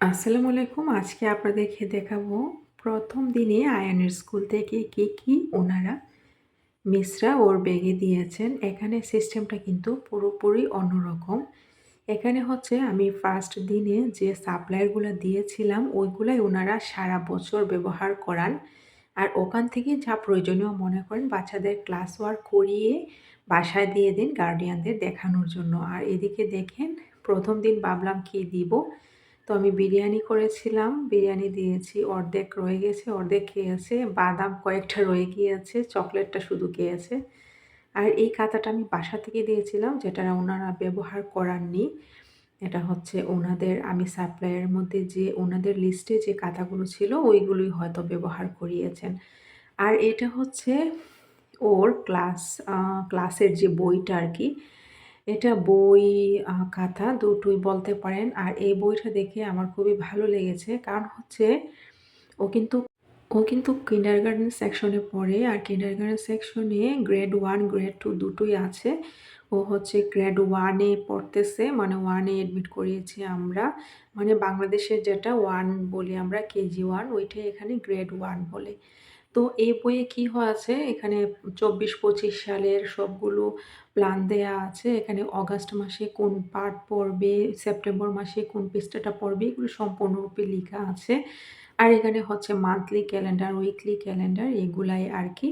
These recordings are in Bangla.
আসসালামু আলাইকুম। আজকে আপনাদেরকে দেখাবো প্রথম দিনে আয়ানের স্কুল থেকে কি কি ওনারা মিশ্রা ওর ব্যাগে দিয়েছেন। এখানে সিস্টেমটা কিন্তু পুরোপুরি অন্যরকম। এখানে হচ্ছে আমি ফার্স্ট দিনে যে সাপ্লাইগুলো দিয়েছিলাম, ওইগুলাই ওনারা সারা বছর ব্যবহার করান। আর ওখান থেকে যা প্রয়োজনীয় মনে করেন, বাচ্চাদের ক্লাস ওয়ার্ক করিয়ে বাসায় দিয়ে দিন গার্ডিয়ানদের দেখানোর জন্য। আর এদিকে দেখেন, প্রথম দিন ভাবলাম কি দিব? তো আমি বিরিয়ানি করেছিলাম, বিরিয়ানি দিয়েছি, অর্ধেক রয়ে গেছে, অর্ধেক খেয়েছে বাদাম কয়েকটা রয়ে গিয়েছে, চকলেটটা শুধু খেয়েছে আর এই খাতাটা আমি বাসা থেকে দিয়েছিলাম, যেটা ওনারা ব্যবহার করাননি। এটা হচ্ছে ওনাদের, আমি সাপ্লাইয়ের মধ্যে যে, ওনাদের লিস্টে যে খাতাগুলো ছিল, ওইগুলোই হয়তো ব্যবহার করিয়েছেন। আর এটা হচ্ছে ওর ক্লাস ক্লাসের যে বইটা আর কি এটা বই কাঁথা দুটোই বলতে পারেন। আর এই বইটা দেখে আমার খুবই ভালো লেগেছে। কারণ হচ্ছে ও কিন্তু ও কিন্তু কিন্ডার গার্ডেন সেকশনে পড়ে। আর কিন্ডার গার্ডেন সেকশনে গ্রেড ওয়ান গ্রেড টু দুটোই আছে। ও হচ্ছে গ্রেড ওয়ানে পড়তেছে। মানে ওয়ানে এডমিট করিয়েছি আমরা। মানে বাংলাদেশের যেটা ওয়ান বলি আমরা কেজি ওয়ান ওইটাই এখানে গ্রেড ওয়ান বলে। তো এই বইয়ে কি হয়েছে? এখানে চব্বিশ পঁচিশ সালের সবগুলো প্ল্যান দেয়া আছে। এখানে অগাস্ট মাসে কোন পার্ট পড়বে, সেপ্টেম্বর মাসে কোন পৃষ্ঠাটা পড়বে, এগুলো সম্পূর্ণরূপে লেখা আছে। আর এখানে হচ্ছে মান্থলি ক্যালেন্ডার উইকলি ক্যালেন্ডার এগুলাই আর কি।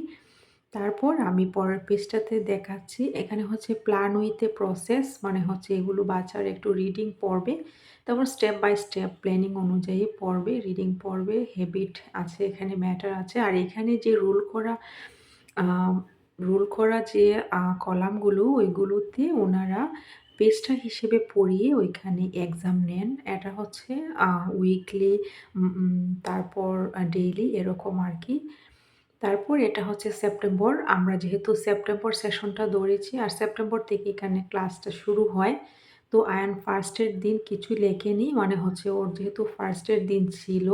তারপর আমি পরের পেজটাতে দেখাচ্ছি। এখানে হচ্ছে প্ল্যান উইথে প্রসেস মানে হচ্ছে এগুলো বাচ্চার একটু রিডিং পড়বে তারপর স্টেপ বাই স্টেপ প্ল্যানিং অনুযায়ী পড়বে রিডিং পড়বে হ্যাবিট আছে, এখানে ম্যাটার আছে। আর এখানে যে রুল করা রুল করা যে কলামগুলো, ওইগুলোতে ওনারা পেজটা হিসেবে পড়িয়ে ওইখানে এক্সাম নেন। এটা হচ্ছে উইকলি তারপর ডেইলি এরকম আর কি। তারপর এটা হচ্ছে সেপ্টেম্বর। আমরা যেহেতু সেপ্টেম্বর সেশনটা দৌড়েছি আর সেপ্টেম্বর থেকে এখানে ক্লাসটা শুরু হয়। তো আয়ান ফার্স্টের দিন কিছু লেখেনি মানে হচ্ছে ওর যেহেতু ফার্স্টের দিন ছিল,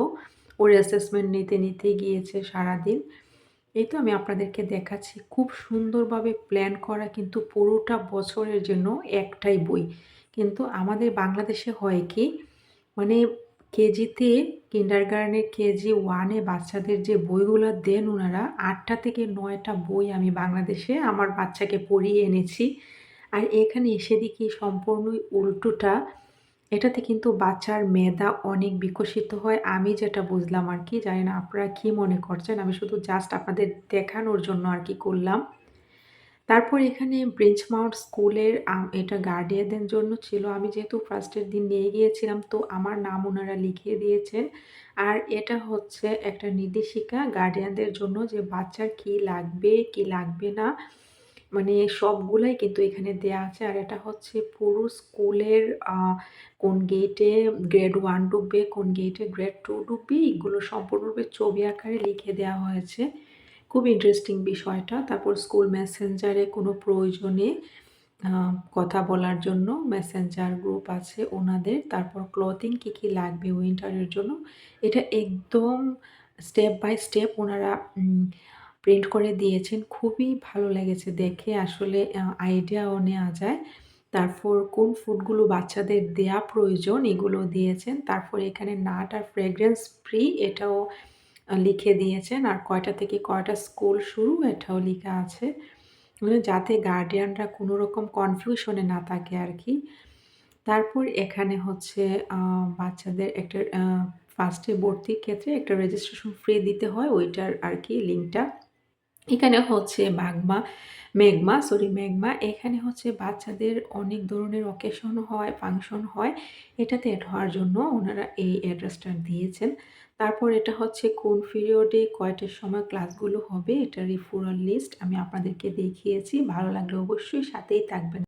ওর অ্যাসেসমেন্ট নিতে নিতে গিয়েছে সারাদিন। এই তো আমি আপনাদেরকে দেখাচ্ছি, খুব সুন্দরভাবে প্ল্যান করা কিন্তু পুরোটা বছরের জন্য একটাই বই। কিন্তু আমাদের বাংলাদেশে হয় কি মানে কেজিতে কিন্ডার গার্ডেনের কেজি ওয়ানে বাচ্চাদের যে বইগুলো দেন ওনারা, আটটা থেকে নয়টা বই আমি বাংলাদেশে আমার বাচ্চাকে পড়িয়ে এনেছি। আর এখানে এসে দেখি সম্পূর্ণই উল্টোটা। এটাতে কিন্তু বাচ্চার মেধা অনেক বিকশিত হয়। আমি যেটা বুঝলাম আর কি, জানি না আপনারা কী মনে করছেন, আমি শুধু জাস্ট আপনাদের দেখানোর জন্য আর কি করলাম। তারপর এখানে ব্রেঞ্চ মাউন্ট স্কুলের এটা গার্ডিয়ানদের জন্য ছিল। আমি যেহেতু ফার্স্টের দিন নিয়ে গিয়েছিলাম, তো আমার নাম ওনারা লিখিয়ে দিয়েছেন। আর এটা হচ্ছে একটা নির্দেশিকা গার্ডিয়ানদের জন্য যে বাচ্চার কি লাগবে কি লাগবে না মানে সবগুলাই কিন্তু এখানে দেয়া আছে। আর এটা হচ্ছে পুরো স্কুলের কোন গেটে গ্রেড ওয়ান ডুববে, কোন গেটে গ্রেড টু ডুববে, এগুলো সম্পূর্ণরূপে ছবি আকারে লিখে দেওয়া হয়েছে। খুব ইন্টারেস্টিং বিষয়টা। তারপর স্কুল মেসেঞ্জারে কোনো প্রয়োজনে কথা বলার জন্য মেসেঞ্জার গ্রুপ আছে ওনাদের। তারপর ক্লথিং কী কী লাগবে উইন্টারের জন্য? এটা একদম স্টেপ বাই স্টেপ ওনারা প্রিন্ট করে দিয়েছেন। খুবই ভালো লেগেছে দেখে। আসলে আইডিয়াও নেওয়া যায়। তারপর কোন ফুডগুলো বাচ্চাদের দেয়া প্রয়োজন এগুলো দিয়েছেন। তারপর এখানে নাট আর ফ্রেগ্রেন্স ফ্রি এটাও লিখে দিয়েছেন। আর কয়টা থেকে কয়টা স্কুল শুরু, এটাও লেখা আছে। মানে যাতে গার্ডিয়ানরা কোনো রকম কনফিউশনে না থাকে আর কি। তারপর এখানে হচ্ছে বাচ্চাদের একটা ফার্স্টে ভর্তির ক্ষেত্রে একটা রেজিস্ট্রেশন ফ্রি দিতে হয়, ওইটার আর কি লিঙ্কটা। এখানে হচ্ছে মাগমা, মেঘমা সরি মেঘমা। এখানে হচ্ছে বাচ্চাদের অনেক ধরনের অকেশন হয় ফাংশন হয়, এটাতে অ্যাড হওয়ার জন্য ওনারা এই অ্যাড্রেসটা দিয়েছেন। তারপর এটা হচ্ছে কোন পিরিয়ডে কয়টার সময় ক্লাসগুলো হবে, এটা রিফোরাল লিস্ট আমি আপনাদেরকে দেখিয়েছি, ভালো লাগলে অবশ্যই সাথেই থাকবেন।